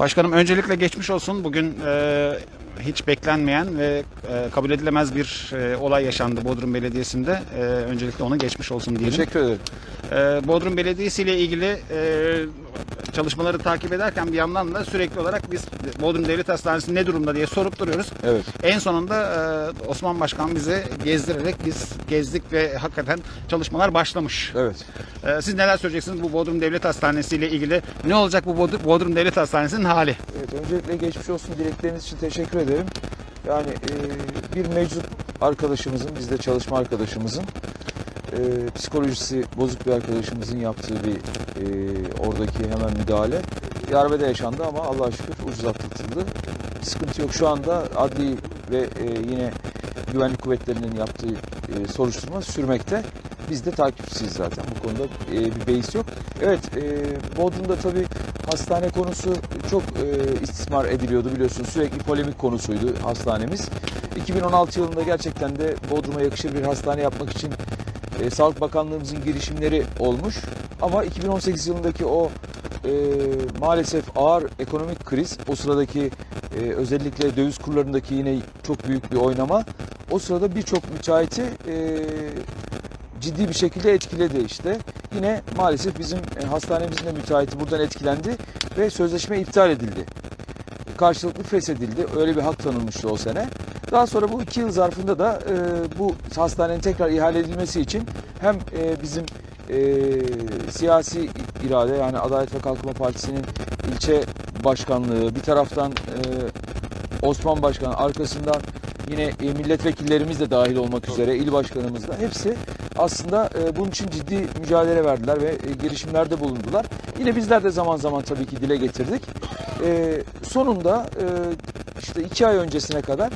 Başkanım öncelikle geçmiş olsun. Bugün e, hiç beklenmeyen ve e, kabul edilemez bir e, olay yaşandı Bodrum Belediyesi'nde. E, öncelikle ona geçmiş olsun diyelim. Teşekkür ederim. E, Bodrum Belediyesi ile ilgili e, çalışmaları takip ederken bir yandan da sürekli olarak biz Bodrum Devlet Hastanesi ne durumda diye sorup duruyoruz. Evet. En sonunda e, Osman Başkan bizi gezdirerek biz gezdik ve hakikaten çalışmalar başlamış. Evet. E, siz neler söyleyeceksiniz bu Bodrum Devlet Hastanesi ile ilgili? Ne olacak bu Bod- Bodrum Devlet Hastanesi'nin hali? Evet, öncelikle geçmiş olsun dilekleriniz için teşekkür ederim. Yani e, bir meczup arkadaşımızın, bizde çalışma arkadaşımızın, e, psikolojisi bozuk bir arkadaşımızın yaptığı bir e, oradaki hemen müdahale. Darbede yaşandı ama Allah'a şükür ucuz atlatıldı. Sıkıntı yok. Şu anda adli ve e, yine güvenlik kuvvetlerinin yaptığı e, soruşturma sürmekte. Biz de takipçisiyiz zaten. Bu konuda e, bir beis yok. Evet, e, Bodrum'da tabii hastane konusu çok e, istismar ediliyordu biliyorsunuz. Sürekli polemik konusuydu hastanemiz. 2016 yılında gerçekten de Bodrum'a yakışır bir hastane yapmak için e, Sağlık Bakanlığımızın girişimleri olmuş. Ama 2018 yılındaki o e, maalesef ağır ekonomik kriz, o sıradaki e, özellikle döviz kurlarındaki yine çok büyük bir oynama, o sırada birçok müteahhiti e, ciddi bir şekilde etkiledi işte. Yine maalesef bizim e, hastanemizin de müteahhiti buradan etkilendi ve sözleşme iptal edildi. Karşılıklı feshedildi. Öyle bir hak tanınmıştı o sene. Daha sonra bu iki yıl zarfında da e, bu hastanenin tekrar ihale edilmesi için hem e, bizim e, siyasi irade yani Adalet ve Kalkınma Partisi'nin ilçe başkanlığı bir taraftan e, Osman Başkan arkasından yine e, milletvekillerimiz de dahil olmak üzere il başkanımız da hepsi aslında e, bunun için ciddi mücadele verdiler ve e, girişimlerde bulundular. Yine bizler de zaman zaman tabii ki dile getirdik. E, sonunda işte iki ay öncesine kadar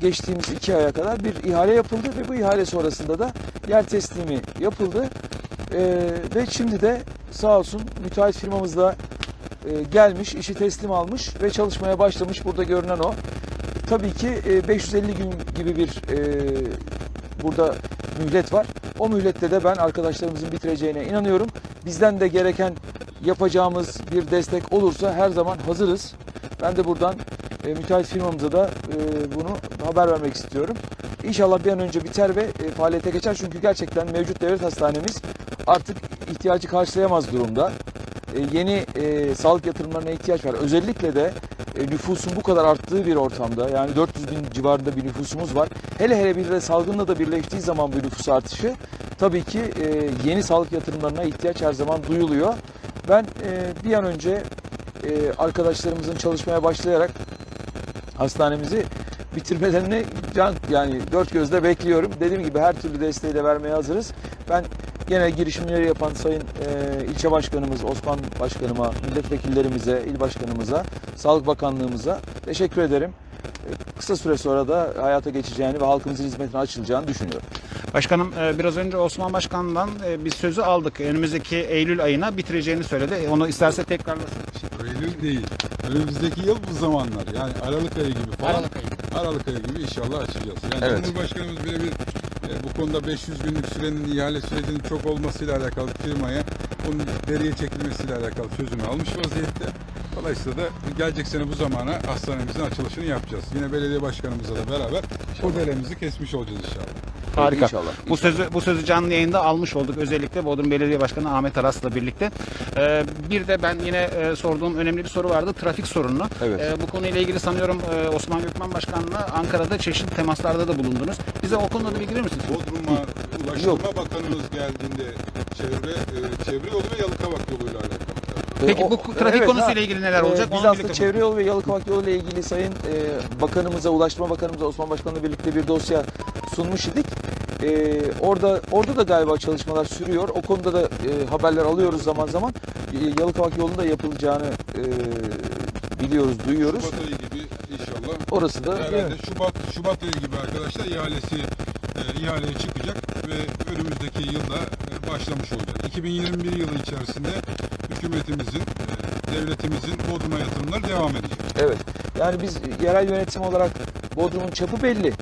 geçtiğimiz iki aya kadar bir ihale yapıldı ve bu ihale sonrasında da yer teslimi yapıldı. Ve şimdi de sağ olsun müteahhit firmamız da e, gelmiş, işi teslim almış ve çalışmaya başlamış. Burada görünen o. Tabii ki e, 550 gün gibi bir burada mühlet var. O mühlette de ben arkadaşlarımızın bitireceğine inanıyorum. Bizden de gereken yapacağımız bir destek olursa her zaman hazırız. Ben de buradan e, müteahhit firmamıza da e, bunu haber vermek istiyorum. İnşallah bir an önce biter ve e, faaliyete geçer. Çünkü gerçekten mevcut devlet hastanemiz artık ihtiyacı karşılayamaz durumda. E, yeni e, sağlık yatırımlarına ihtiyaç var. Özellikle de e, nüfusun bu kadar arttığı bir ortamda yani 400 bin civarında bir nüfusumuz var. Hele hele bir de salgınla da birleştiği zaman bu nüfus artışı tabii ki e, yeni sağlık yatırımlarına ihtiyaç her zaman duyuluyor. Ben e, bir an önce e, arkadaşlarımızın çalışmaya başlayarak hastanemizi bitirmelerini can yani dört gözle bekliyorum. Dediğim gibi her türlü desteği de vermeye hazırız. Ben gene girişimleri yapan Sayın e, ilçe başkanımız Osman Başkanıma, milletvekillerimize, il başkanımıza, Sağlık Bakanlığımıza teşekkür ederim. E, kısa süre sonra da hayata geçeceğini ve halkımızın hizmetine açılacağını düşünüyorum. Başkanım e, biraz önce Osman Başkan'dan e, bir sözü aldık. Önümüzdeki Eylül ayına bitireceğini söyledi. Onu isterse tekrarlasın. Eylül değil. Önümüzdeki yıl bu zamanlar. Yani Aralık ayı gibi falan. Aralık ayı. Aralık ayı gibi inşallah açacağız. Yani Evet. Cumhurbaşkanımız bile bir e, bu konuda 500 günlük sürenin ihale sürecinin çok olmasıyla alakalı firmaya bunun deriye çekilmesiyle alakalı sözünü almış vaziyette. Dolayısıyla da gelecek sene bu zamana hastanemizin açılışını yapacağız. Yine belediye başkanımızla da beraber o deremizi kesmiş olacağız inşallah. Harika. İnşallah. Bu sözü bu sözü canlı yayında almış olduk özellikle Bodrum Belediye Başkanı Ahmet Aras'la birlikte. Ee, bir de ben yine e, sorduğum önemli bir soru vardı. Trafik sorununu. Evet. Ee, bu konuyla ilgili sanıyorum e, Osman Gökmen Başkan'la Ankara'da çeşitli temaslarda da bulundunuz. Bize o konuda da bilgi verir misiniz? Bodrum'a Ulaştırma Bakanımız geldiğinde çevre, e, çevre yolu ve Yalıkavak yoluyla alakalı. Peki E, bu o- trafik evet, konusuyla ha. ilgili neler Ee, olacak? Biz Onu aslında çevre yolu ve Yalıkavak yolu ile ilgili Sayın e, Bakanımıza, Ulaştırma Bakanımıza Osman Başkan'la birlikte bir dosya sunmuş idik. E, orada orada da galiba çalışmalar sürüyor. O konuda da e, haberler alıyoruz zaman zaman. E, Yalıkavak yolunda yapılacağını e, biliyoruz, duyuyoruz. Şubat ayı gibi inşallah. Orası da Herhalde evet. Şubat Şubat ayı gibi arkadaşlar ihalesi e, ihaleye çıkacak ve önümüzdeki yılda e, başlamış olacak. 2021 yılı içerisinde hükümetimizin, e, devletimizin Bodrum'a yatırımları devam edecek. Evet. Yani biz yerel yönetim olarak Bodrum'un çapı belli.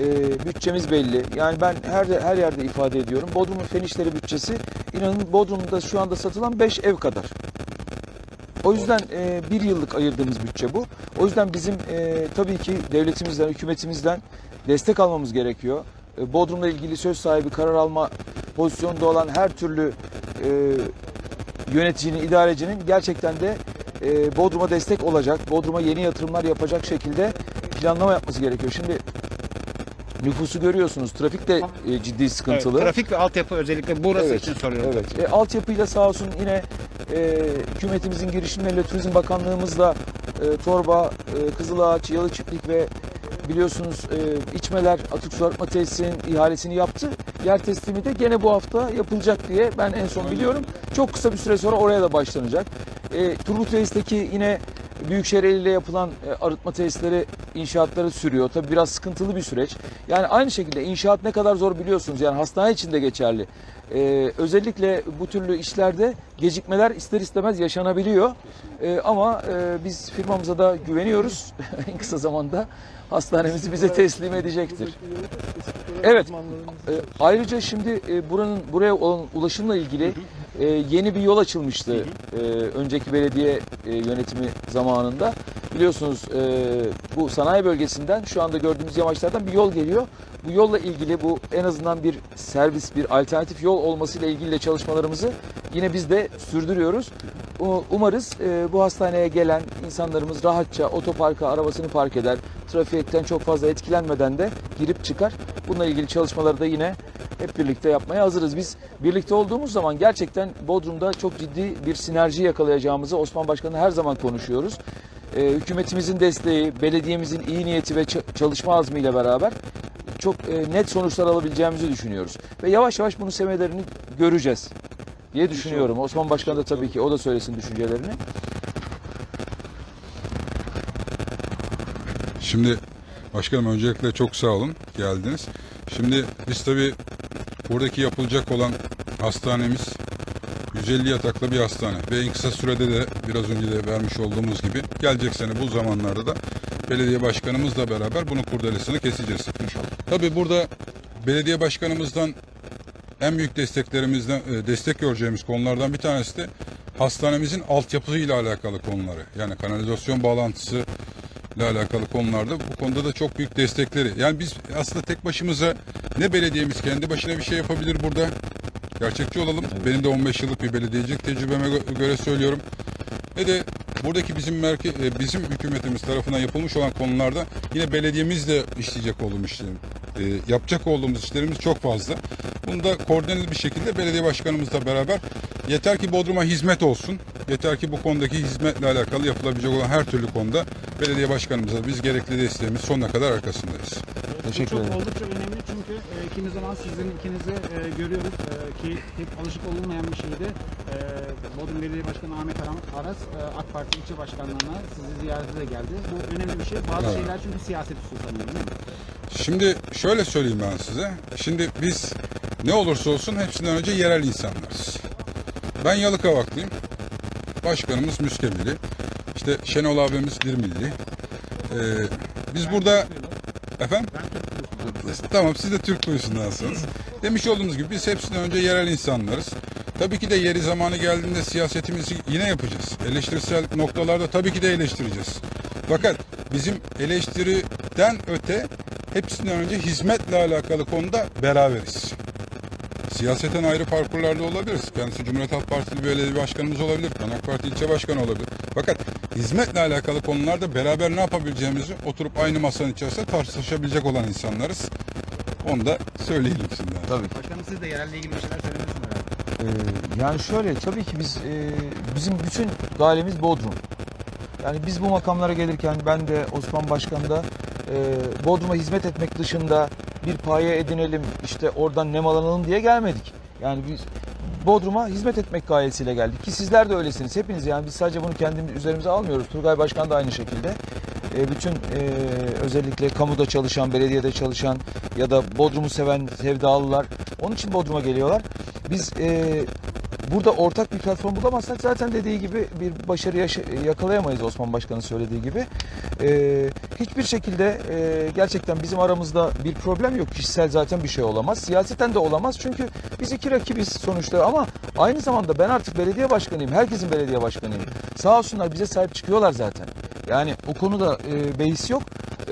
Ee, bütçemiz belli. Yani ben her her yerde ifade ediyorum. Bodrum'un fen işleri bütçesi inanın Bodrum'da şu anda satılan 5 ev kadar. O yüzden e, bir yıllık ayırdığımız bütçe bu. O yüzden bizim e, tabii ki devletimizden, hükümetimizden destek almamız gerekiyor. E, Bodrum'la ilgili söz sahibi, karar alma pozisyonunda olan her türlü e, yöneticinin, idarecinin gerçekten de e, Bodrum'a destek olacak, Bodrum'a yeni yatırımlar yapacak şekilde planlama yapması gerekiyor. Şimdi nüfusu görüyorsunuz, trafik de e, ciddi Evet, sıkıntılı. trafik ve altyapı özellikle burası Evet, için soruyorum. Evet. E, altyapıyla sağ olsun yine e, hükümetimizin girişimleriyle Turizm Bakanlığımızla e, Torba, e, Kızılağaç, Yalı Çiftlik ve biliyorsunuz e, içmeler atık su arıtma tesisinin ihalesini yaptı. Yer teslimi de gene bu hafta yapılacak diye ben en son biliyorum. Çok kısa bir süre sonra oraya da başlanacak. E, Turgut Reis'teki yine Büyükşehir eliyle yapılan e, arıtma tesisleri inşaatları sürüyor. Tabii biraz sıkıntılı bir süreç. Yani aynı şekilde inşaat ne kadar zor biliyorsunuz. Yani hastane için de geçerli. E, özellikle bu türlü işlerde gecikmeler ister istemez yaşanabiliyor. E, ama e, biz firmamıza da güveniyoruz. en kısa zamanda hastanemizi bize teslim edecektir. Evet. E, ayrıca şimdi e, buranın buraya olan ulaşımla ilgili e, yeni bir yol açılmıştı. E, önceki belediye e, yönetimi zamanında. Biliyorsunuz e, bu sanayi bölgesinden şu anda gördüğümüz yamaçlardan bir yol geliyor. Bu yolla ilgili bu en azından bir servis, bir alternatif yol olmasıyla ilgili de çalışmalarımızı yine biz de sürdürüyoruz. Umarız e, bu hastaneye gelen insanlarımız rahatça otoparka arabasını park eder. Trafikten çok fazla etkilenmeden de girip çıkar. Bununla ilgili çalışmaları da yine hep birlikte yapmaya hazırız. Biz birlikte olduğumuz zaman gerçekten Bodrum'da çok ciddi bir sinerji yakalayacağımızı Osman Başkan'la her zaman konuşuyoruz. Ee, hükümetimizin desteği, belediyemizin iyi niyeti ve çalışma azmiyle beraber çok e, net sonuçlar alabileceğimizi düşünüyoruz. Ve yavaş yavaş bunun semelerini göreceğiz diye düşünüyorum. Osman Başkan da tabii ki o da söylesin düşüncelerini. Şimdi başkanım öncelikle çok sağ olun geldiniz. Şimdi biz tabii buradaki yapılacak olan hastanemiz 150 yataklı bir hastane ve en kısa sürede de biraz önce de vermiş olduğumuz gibi gelecek sene bu zamanlarda da belediye başkanımızla beraber bunun kurdelesini keseceğiz. Tabii burada belediye başkanımızdan en büyük desteklerimizden e, destek göreceğimiz konulardan bir tanesi de hastanemizin altyapısıyla alakalı konuları. Yani kanalizasyon bağlantısı ile alakalı konularda bu konuda da çok büyük destekleri. Yani biz aslında tek başımıza ne belediyemiz kendi başına bir şey yapabilir burada. Gerçekçi olalım. Benim de 15 yıllık bir belediyecilik tecrübeme gö- göre söylüyorum. Ne de buradaki bizim merke e, bizim hükümetimiz tarafından yapılmış olan konularda yine belediyemizle işleyecek olduğumuz işler, e, yapacak olduğumuz işlerimiz çok fazla. Bunu da koordineli bir şekilde belediye başkanımızla beraber yeter ki Bodrum'a hizmet olsun. Yeter ki bu konudaki hizmetle alakalı yapılabilecek olan her türlü konuda belediye başkanımıza biz gerekli desteğimiz sonuna kadar arkasındayız. Teşekkür Bu çok ederim. oldukça önemli çünkü e, kimi zaman sizin ikinizi e, görüyoruz e, ki hep alışık olunmayan bir şeydi. E, Bodrum Belediye Başkanı Ahmet Aras e, AK Parti ilçe başkanlığına sizi ziyarete de geldi. Bu önemli bir şey. Bazı Evet. şeyler çünkü siyaset üstü sanıyorum değil mi? Şimdi şöyle söyleyeyim ben size. Şimdi biz ne olursa olsun hepsinden önce yerel insanlarız. Ben Yalıkavaklıyım. Başkanımız Müskemili. İşte Şenol abimiz Dirmilli. Ee, biz burada tamam siz de Türk kuyusundansınız. Demiş olduğumuz gibi biz hepsinden önce yerel insanlarız. Tabii ki de yeri zamanı geldiğinde siyasetimizi yine yapacağız. Eleştirisel noktalarda tabii ki de eleştireceğiz. Fakat bizim eleştiriden öte hepsinden önce hizmetle alakalı konuda beraberiz. Siyaseten ayrı parkurlarda olabiliriz. Kendisi Cumhuriyet Halk Partili belediye başkanımız olabilir. Ben AK Parti ilçe başkanı olabilir. Fakat hizmetle alakalı konularda beraber ne yapabileceğimizi oturup aynı masanın içerisinde tartışabilecek olan insanlarız. Onu da söyleyelim şimdi. Tabii. Başkanım siz de yerelle ilgili bir şeyler söylemesin herhalde. Ee, yani şöyle tabii ki biz e, bizim bütün galemiz Bodrum. Yani biz bu makamlara gelirken ben de Osman Başkan da e, Bodrum'a hizmet etmek dışında bir paye edinelim işte oradan nemalanalım diye gelmedik. Yani biz Bodrum'a hizmet etmek gayesiyle geldik ki sizler de öylesiniz. Hepiniz yani biz sadece bunu kendimiz üzerimize almıyoruz. Turgay Başkan da aynı şekilde. E, bütün e, özellikle kamuda çalışan, belediyede çalışan ya da Bodrum'u seven sevdalılar onun için Bodrum'a geliyorlar. Biz e, burada ortak bir platform bulamazsak zaten dediği gibi bir başarı yakalayamayız Osman Başkan'ın söylediği gibi. Ee, hiçbir şekilde e, gerçekten bizim aramızda bir problem yok. Kişisel zaten bir şey olamaz. Siyaseten de olamaz. Çünkü biz iki rakibiz sonuçta ama aynı zamanda ben artık belediye başkanıyım. Herkesin belediye başkanıyım. Sağ olsunlar bize sahip çıkıyorlar zaten. Yani o konuda e, beis yok.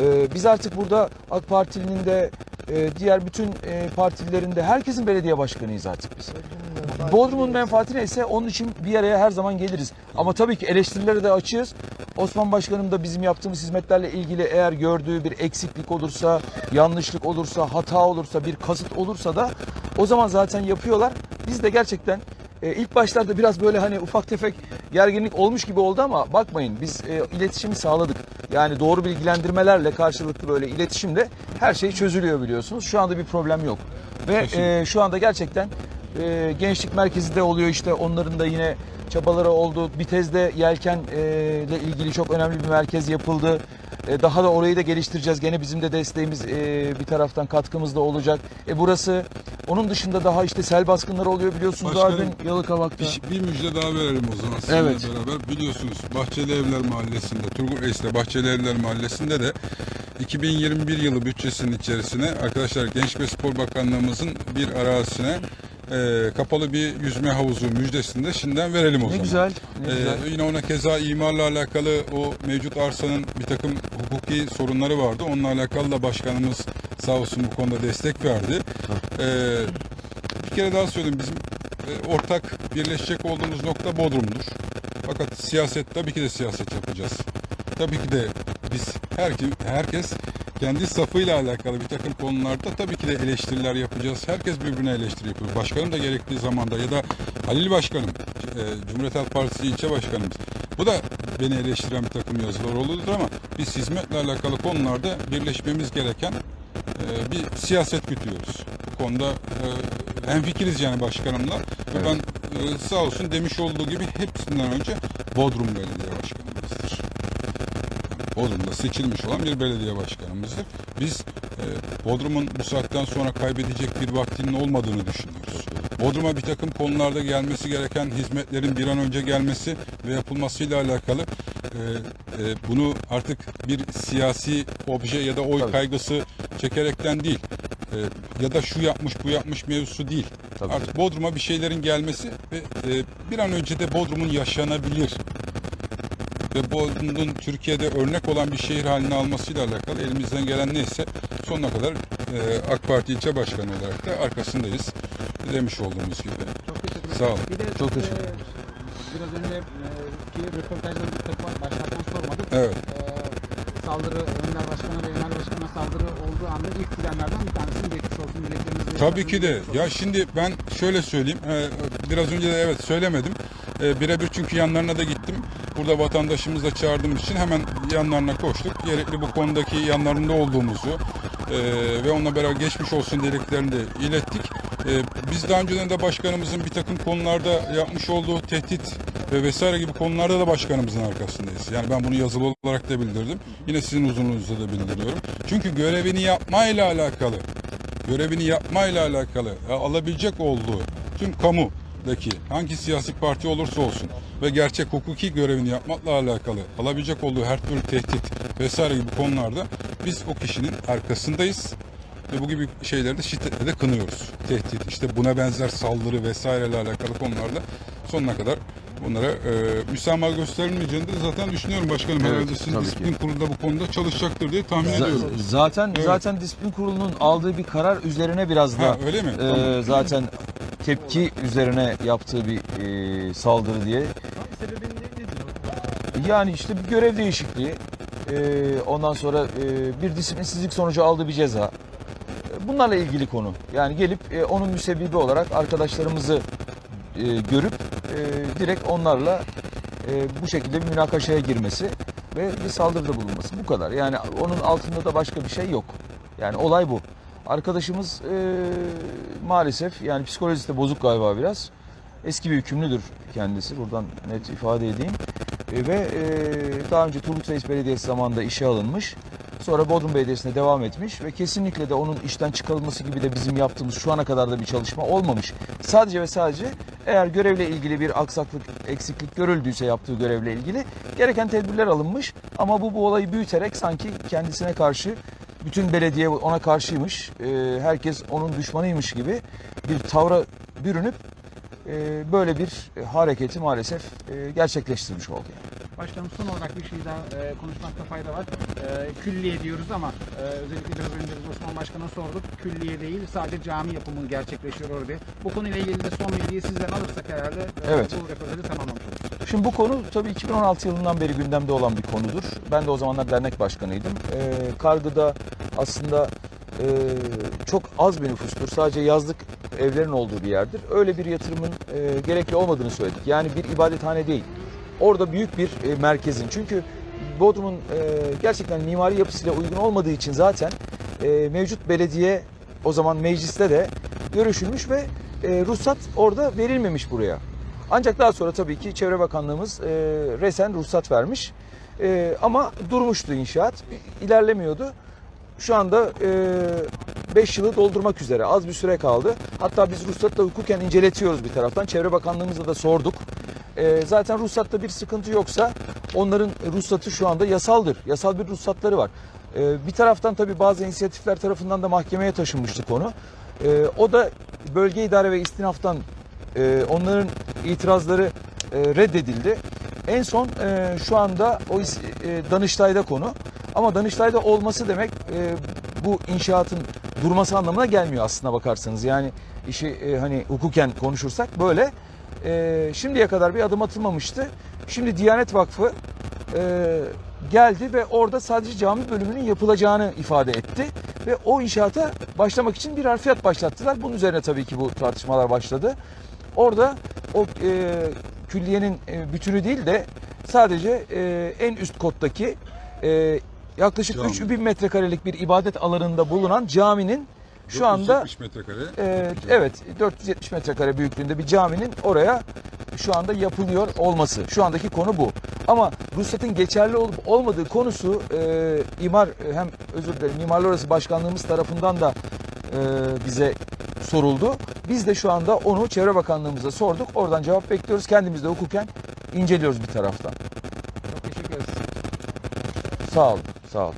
E, biz artık burada AK Partili'nin de e, diğer bütün e, partililerin de herkesin belediye başkanıyız artık biz. Bodrum'un menfaati neyse onun için bir araya her zaman geliriz. Ama tabii ki eleştirilere de açığız. Osman Başkanım da bizim yaptığımız hizmetlerle ilgili eğer gördüğü bir eksiklik olursa, yanlışlık olursa, hata olursa, bir kasıt olursa da o zaman zaten yapıyorlar. Biz de gerçekten e, ilk başlarda biraz böyle hani ufak tefek gerginlik olmuş gibi oldu ama bakmayın biz e, iletişimi sağladık. Yani doğru bilgilendirmelerle karşılıklı böyle iletişimle her şey çözülüyor biliyorsunuz. Şu anda bir problem yok. Ve e, şu anda gerçekten e, gençlik merkezi de oluyor işte onların da yine çabaları oldu. Bitez'de yelken e, ile ilgili çok önemli bir merkez yapıldı. E, daha da orayı da geliştireceğiz. Gene bizim de desteğimiz e, bir taraftan katkımız da olacak. E, burası onun dışında daha işte sel baskınları oluyor biliyorsunuz Başkanım, zaten Yalıkavak'ta. Bir, bir müjde daha verelim o zaman sizinle Evet. beraber. Biliyorsunuz Bahçeli Evler Mahallesi'nde, Turgut Reis'te Bahçeli Evler Mahallesi'nde de 2021 yılı bütçesinin içerisine arkadaşlar Genç ve Spor Bakanlığımızın bir arazisine e, kapalı bir yüzme havuzu müjdesini de şimdiden verelim o Ne zaman. güzel. Ne Ee, güzel. yine ona keza imarla alakalı o mevcut arsanın bir takım hukuki sorunları vardı. Onunla alakalı da başkanımız sağ olsun bu konuda destek verdi. Ee, bir kere daha söyleyeyim bizim e, ortak birleşecek olduğumuz nokta Bodrum'dur. Fakat siyaset tabii ki de siyaset yapacağız. Tabii ki de biz herkes, herkes kendi safıyla alakalı bir takım konularda tabii ki de eleştiriler yapacağız. Herkes birbirine eleştiri yapıyor. Başkanım da gerektiği zamanda ya da Halil Başkanım, e, Cumhuriyet Halk Partisi ilçe başkanımız. Bu da beni eleştiren bir takım yazılar oluyordur ama biz hizmetle alakalı konularda birleşmemiz gereken e, bir siyaset gütüyoruz. Bu konuda e, hemfikiriz yani başkanımla. Ve ben sağ olsun demiş olduğu gibi hepsinden önce Bodrum Belediye Başkanımızdır. Bodrum'da seçilmiş olan bir belediye başkanımızdır. Biz e, Bodrum'un bu saatten sonra kaybedecek bir vaktinin olmadığını düşünüyoruz. Bodrum'a bir takım konularda gelmesi gereken hizmetlerin bir an önce gelmesi ve yapılmasıyla alakalı e, e, bunu artık bir siyasi obje ya da oy Tabii. kaygısı çekerekten değil e, ya da şu yapmış bu yapmış mevzusu değil. Tabii. Artık Bodrum'a bir şeylerin gelmesi ve e, bir an önce de Bodrum'un yaşanabilir ve Bodrum'un Türkiye'de örnek olan bir şehir haline almasıyla alakalı elimizden gelen neyse sonuna kadar e, AK Parti ilçe başkanı olarak da arkasındayız demiş olduğumuz gibi. Çok teşekkür ederim. Sağ olun. Bir de Çok e, teşekkür ederiz. Biraz önce e, ki röportajda bir takım başlardan sormadık. Evet. E, saldırı Önder Başkan'a ve Önder Başkan'a saldırı olduğu anda ilk gidenlerden bir tanesinin geçmiş olsun dileklerimizi. Tabii ki de. Ya şimdi ben şöyle söyleyeyim. e, Biraz önce de evet söylemedim. E, Birebir çünkü yanlarına da gittim. Burada vatandaşımızla çağırdığımız için hemen yanlarına koştuk. Gerekli bu konudaki yanlarında olduğumuzu e, ve onunla beraber geçmiş olsun dileklerini de ilettik. E, Biz daha önceden de başkanımızın bir takım konularda yapmış olduğu tehdit ve vesaire gibi konularda da başkanımızın arkasındayız. Yani ben bunu yazılı olarak da bildirdim. Yine sizin huzurunuzda da bildiriyorum. Çünkü görevini yapmayla alakalı görevini yapmayla alakalı e, alabilecek olduğu tüm kamudaki hangi siyasi parti olursa olsun ve gerçek hukuki görevini yapmakla alakalı alabilecek olduğu her türlü tehdit vesaire gibi konularda biz o kişinin arkasındayız ve bu gibi şeyleri de şiddetle de kınıyoruz. Tehdit, işte buna benzer saldırı vesaireyle alakalı konularda sonuna kadar bunlara e, müsamaha gösterilmeyeceğini de zaten düşünüyorum başkanım. Evet, Herhalde sizin disiplin kurulu da bu konuda çalışacaktır diye tahmin Z- ediyorum. zaten Evet. zaten disiplin kurulunun aldığı bir karar üzerine biraz da Ha, öyle mi? e, Tamam. zaten tepki üzerine yaptığı bir e, saldırı diye. Yani işte bir görev değişikliği. e, ondan sonra e, bir disiplinsizlik sonucu aldığı bir ceza. Bunlarla ilgili konu. Yani gelip e, onun müsebbibi olarak arkadaşlarımızı e, görüp e, direkt onlarla e, bu şekilde bir münakaşaya girmesi ve bir saldırıda bulunması. Bu kadar. Yani onun altında da başka bir şey yok. Yani olay bu. Arkadaşımız e, maalesef yani psikolojisi de bozuk galiba biraz. Eski bir hükümlüdür kendisi. Buradan net ifade edeyim. E, ve e, daha önce Turgut Reis Belediyesi zamanında işe alınmış. Sonra Bodrum Belediyesi'ne devam etmiş ve kesinlikle de onun işten çıkarılması gibi de bizim yaptığımız şu ana kadar da bir çalışma olmamış. Sadece ve sadece Eğer görevle ilgili bir aksaklık, eksiklik görüldüyse yaptığı görevle ilgili gereken tedbirler alınmış. Ama bu bu olayı büyüterek sanki kendisine karşı bütün belediye ona karşıymış, e, herkes onun düşmanıymış gibi bir tavra bürünüp e, böyle bir hareketi maalesef e, gerçekleştirmiş oldu. yani. Başkanım son olarak bir şey daha e, konuşmakta fayda var. E, külliye diyoruz ama e, özellikle biraz önce biz Osman Başkan'a sorduk. Külliye değil sadece cami yapımı gerçekleşiyor orada. Bu konuyla ilgili de son bilgiyi sizden alırsak herhalde e, Evet. bu röportajı tamamlamış. Şimdi bu konu tabii 2016 yılından beri gündemde olan bir konudur. Ben de o zamanlar dernek başkanıydım. Ee, Kargı'da aslında e, çok az bir nüfustur. Sadece yazlık evlerin olduğu bir yerdir. Öyle bir yatırımın e, gerekli olmadığını söyledik. Yani bir ibadethane değil. Orada büyük bir e, merkezin. Çünkü Bodrum'un e, gerçekten mimari yapısıyla uygun olmadığı için zaten e, mevcut belediye o zaman mecliste de görüşülmüş ve e, ruhsat orada verilmemiş buraya. Ancak daha sonra tabii ki Çevre Bakanlığımız e, resen ruhsat vermiş. E, ama durmuştu inşaat, ilerlemiyordu. Şu anda 5 yılı doldurmak üzere az bir süre kaldı. Hatta biz ruhsatla hukuken inceletiyoruz bir taraftan. Çevre Bakanlığımıza da sorduk. E, zaten ruhsatta bir sıkıntı yoksa onların ruhsatı şu anda yasaldır. Yasal bir ruhsatları var. E, bir taraftan tabii bazı inisiyatifler tarafından da mahkemeye taşınmıştı konu. E, o da bölge idare ve istinaftan e, onların itirazları e, reddedildi. En son e, şu anda o e, Danıştay'da konu. Ama Danıştay'da olması demek e, bu inşaatın durması anlamına gelmiyor aslına bakarsanız. Yani işi e, hani hukuken konuşursak böyle. E, şimdiye kadar bir adım atılmamıştı. Şimdi Diyanet Vakfı e, geldi ve orada sadece cami bölümünün yapılacağını ifade etti. Ve o inşaata başlamak için bir harfiyat başlattılar. Bunun üzerine tabii ki bu tartışmalar başladı. Orada o e, külliyenin e, bütünü değil de sadece e, en üst kottaki e, yaklaşık Cami. 3000 metrekarelik bir ibadet alanında bulunan caminin şu anda 470 metrekare. e, evet 470 metrekare büyüklüğünde bir caminin oraya şu anda yapılıyor olması. Şu andaki konu bu. Ama ruhsatın geçerli olup olmadığı konusu e, imar e, hem özür dilerim Mimarlar Odası Başkanlığımız tarafından da e, bize soruldu. Biz de şu anda onu Çevre Bakanlığımıza sorduk. Oradan cevap bekliyoruz. Kendimiz de hukuken inceliyoruz bir taraftan. Çok teşekkür ederiz. Sağ olun. Sağ olun.